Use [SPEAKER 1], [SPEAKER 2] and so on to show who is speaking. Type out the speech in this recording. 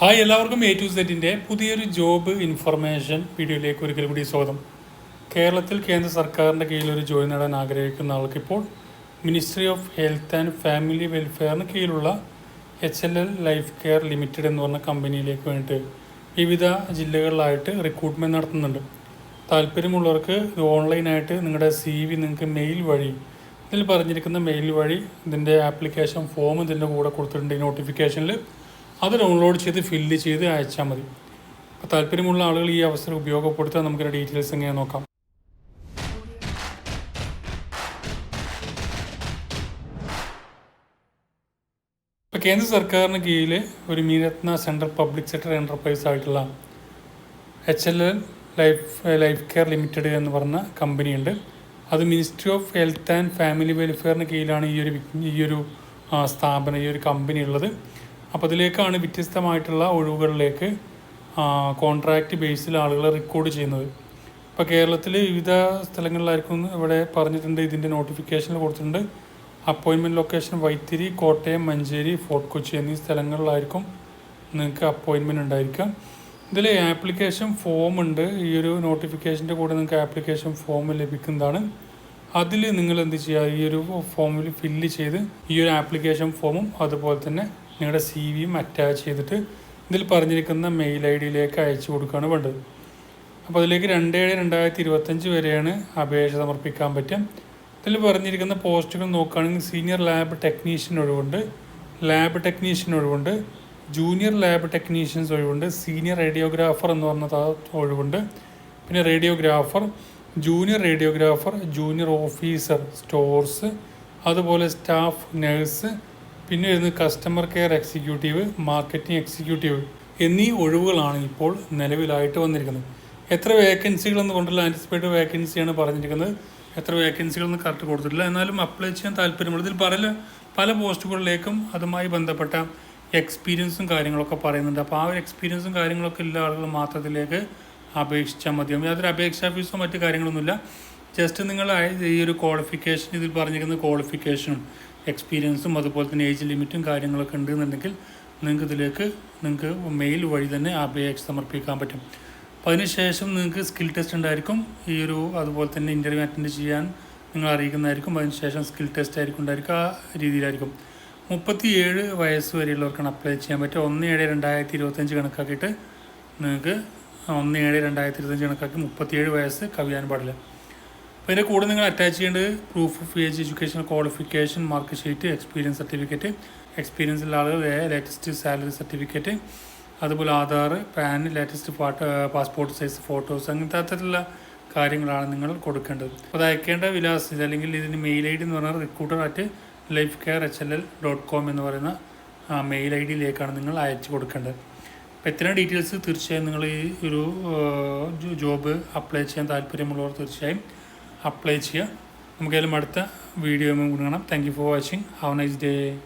[SPEAKER 1] Hi എല്ലാവർക്കും A to സെറ്റിന്റെ പുതിയൊരു ജോബ് ഇൻഫർമേഷൻ വീഡിയോയിലേക്ക് ഒരിക്കൽ കൂടി സ്വാഗതം. കേരളത്തിൽ കേന്ദ്ര സർക്കാരിന്റെ കീഴിൽ ഒരു ജോലി നേടാൻ ആഗ്രഹിക്കുന്ന ആൾക്കിപ്പോൾ ministry of health and family വെൽഫെയറിന് കീഴിലുള്ള H L L life care limited എന്ന് പറഞ്ഞ കമ്പനിയിലേക്ക് വേണ്ടിയിട്ട് വിവിധ ജില്ലകളിലായിട്ട് റിക്രൂട്ട്മെന്റ് നടത്തുന്നുണ്ട്. താല്പര്യമുള്ളവർക്ക് ഓൺലൈനായിട്ട് നിങ്ങളുടെ സി വി നിങ്ങൾക്ക് മെയിൽ വഴി ഇതിൽ പറഞ്ഞിരിക്കുന്ന മെയിൽ വഴി ഇതിന്റെ ആപ്ലിക്കേഷൻ ഫോം ഇതിന്റെ കൂടെ കൊടുത്തിട്ടുണ്ട്. ഈ നോട്ടിഫിക്കേഷനിൽ അത് ഡൗൺലോഡ് ചെയ്ത് ഫില്ല് ചെയ്ത് അയച്ചാൽ മതി. താല്പര്യമുള്ള ആളുകൾ ഈ അവസരം ഉപയോഗപ്പെടുത്താൻ നമുക്ക് ഡീറ്റെയിൽസ് എങ്ങനെ നോക്കാം. ഇപ്പോൾ കേന്ദ്ര സർക്കാരിന് കീഴിൽ ഒരു മീരത്ന സെൻട്രൽ പബ്ലിക് സെക്ടർ എന്റർപ്രൈസ് ആയിട്ടുള്ള H L L life life care limited എന്ന് പറഞ്ഞ കമ്പനിയുണ്ട്. അത് ministry of health and family വെൽഫെയറിന് കീഴിലാണ് ഈ ഒരു ഈ ഒരു സ്ഥാപനം ഈ ഒരു കമ്പനി ഉള്ളത്. അപ്പോൾ അതിലേക്കാണ് വ്യത്യസ്തമായിട്ടുള്ള ഒഴിവുകളിലേക്ക് കോൺട്രാക്റ്റ് ബേസിൽ ആളുകളെ റെക്കോർഡ് ചെയ്യുന്നത്. ഇപ്പോൾ കേരളത്തിൽ വിവിധ സ്ഥലങ്ങളിലായിരിക്കും ഇവിടെ പറഞ്ഞിട്ടുണ്ട് ഇതിന്റെ നോട്ടിഫിക്കേഷനിൽ കൊടുത്തിട്ടുണ്ട്. അപ്പോയിൻമെന്റ് ലൊക്കേഷൻ വൈത്തിരി കോട്ടയം മഞ്ചേരി ഫോർട്ട് കൊച്ചി എന്നീ സ്ഥലങ്ങളിലായിരിക്കും നിങ്ങൾക്ക് അപ്പോയിൻമെന്റ് ഉണ്ടായിരിക്കുക. ഇതിൽ ആപ്ലിക്കേഷൻ ഫോം ഉണ്ട്. ഈ ഒരു നോട്ടിഫിക്കേഷന്റെ കൂടെ നിങ്ങൾക്ക് ആപ്ലിക്കേഷൻ ഫോം ലഭിക്കുന്നതാണ്. അതിൽ നിങ്ങൾ എന്ത് ചെയ്യുക? ഈ ഒരു ഫോമിൽ ഫില്ല് ചെയ്ത് ഈ ഒരു ആപ്ലിക്കേഷൻ ഫോമും അതുപോലെ തന്നെ നിങ്ങളുടെ സി വിയും അറ്റാച്ച് ചെയ്തിട്ട് ഇതിൽ പറഞ്ഞിരിക്കുന്ന മെയിൽ ഐ ഡിയിലേക്ക് അയച്ചു കൊടുക്കുകയാണ് വേണ്ടത്. അപ്പോൾ അതിലേക്ക് രണ്ട് ഏഴ് രണ്ടായിരത്തി ഇരുപത്തഞ്ച് വരെയാണ് അപേക്ഷ സമർപ്പിക്കാൻ പറ്റും ഇതിൽ പറഞ്ഞിരിക്കുന്ന പോസ്റ്റുകൾ നോക്കുകയാണെങ്കിൽ സീനിയർ ലാബ് ടെക്നീഷ്യൻ ഒഴിവുണ്ട് ലാബ് ടെക്നീഷ്യൻ ഒഴിവുണ്ട് ജൂനിയർ ലാബ് ടെക്നീഷ്യൻസ് ഒഴിവുണ്ട് സീനിയർ റേഡിയോഗ്രാഫർ എന്ന് പറഞ്ഞ ഒഴിവുണ്ട്. പിന്നെ radiographer junior radiographer junior officer stores അതുപോലെ സ്റ്റാഫ് നഴ്സ് പിന്നെ വരുന്നത് customer care executive marketing executive എന്നീ ഒഴിവുകളാണ് ഇപ്പോൾ നിലവിലായിട്ട് വന്നിരിക്കുന്നത്. എത്ര വേക്കൻസികൾ എന്ന് കൊണ്ടുള്ള ആന്റിസിപ്പേറ്റഡ് വേക്കൻസിയാണ് പറഞ്ഞിരിക്കുന്നത്. എത്ര വേക്കൻസികളെന്ന് കറക്റ്റ് കൊടുത്തിട്ടില്ല. എന്നാലും അപ്ലൈ ചെയ്യാൻ താല്പര്യമുള്ള ഇതിൽ പല പല പോസ്റ്റുകളിലേക്കും അതുമായി ബന്ധപ്പെട്ട എക്സ്പീരിയൻസും കാര്യങ്ങളൊക്കെ പറയുന്നുണ്ട്. അപ്പോൾ ആ ഒരു എക്സ്പീരിയൻസും കാര്യങ്ങളൊക്കെ ഉള്ള ആളുകൾ മാത്രത്തിലേക്ക് അപേക്ഷിച്ചാൽ മതിയാവും യാതൊരു അപേക്ഷാ ഫീസോ മറ്റു കാര്യങ്ങളൊന്നുമില്ല. ജസ്റ്റ് നിങ്ങൾ ഈ ഒരു ക്വാളിഫിക്കേഷൻ ഇതിൽ പറഞ്ഞിരിക്കുന്ന ക്വാളിഫിക്കേഷനും എക്സ്പീരിയൻസും അതുപോലെ തന്നെ ഏജ് ലിമിറ്റും കാര്യങ്ങളൊക്കെ ഉണ്ടെന്നുണ്ടെങ്കിൽ നിങ്ങൾക്ക് ഇതിലേക്ക് നിങ്ങൾക്ക് മെയിൽ വഴി തന്നെ അപേക്ഷ സമർപ്പിക്കാൻ പറ്റും. അപ്പോൾ അതിനുശേഷം നിങ്ങൾക്ക് സ്കിൽ ടെസ്റ്റ് ഉണ്ടായിരിക്കും. ഈ ഒരു അതുപോലെ തന്നെ ഇന്റർവ്യൂ അറ്റൻഡ് ചെയ്യാൻ നിങ്ങൾ അറിയിക്കുന്നതായിരിക്കും. അതിനുശേഷം സ്കിൽ ടെസ്റ്റ് ആയിരിക്കും ഉണ്ടായിരിക്കും. ആ രീതിയിലായിരിക്കും. മുപ്പത്തിയേഴ് വയസ്സ് വരെയുള്ളവർക്കാണ് അപ്ലൈ ചെയ്യാൻ പറ്റുക. ഒന്ന് ഏഴ് രണ്ടായിരത്തി ഇരുപത്തഞ്ച് കണക്കാക്കിയിട്ട് നിങ്ങൾക്ക് ഒന്ന് ഏഴ് രണ്ടായിരത്തി ഇരുപത്തഞ്ച് കണക്കാക്കി മുപ്പത്തിയേഴ് വയസ്സ് കവിയാൻ പാടില്ല. അപ്പോൾ കൂടെ നിങ്ങൾ അറ്റാച്ച് ചെയ്യേണ്ടത് proof of age education qualification mark sheet experience certificate experience ഉള്ള ആളുകൾ ലേറ്റസ്റ്റ് സാലറി സർട്ടിഫിക്കറ്റ് അതുപോലെ Aadhaar PAN latest passport size photos അങ്ങനത്തെ അത്തരത്തിലുള്ള കാര്യങ്ങളാണ് നിങ്ങൾ കൊടുക്കേണ്ടത്. അപ്പോൾ അത് അയക്കേണ്ട വിലാസം അല്ലെങ്കിൽ ഇതിന് മെയിൽ ഐ ഡി എന്ന് പറഞ്ഞാൽ recruiter at life care H L L dot com എന്ന് പറയുന്ന മെയിൽ ഐ ഡിയിലേക്കാണ് നിങ്ങൾ അയച്ചു കൊടുക്കേണ്ടത്. അപ്പോൾ ഇത്രയും ഡീറ്റെയിൽസ് തീർച്ചയായും നിങ്ങൾ ഈ ഒരു ജോബ് അപ്ലൈ ചെയ്യാൻ താല്പര്യമുള്ളവർ തീർച്ചയായും അപ്ലൈ ചെയ്യുക. നമുക്കേലും അടുത്ത വീഡിയോ കാണാം. Thank you for watching have nice day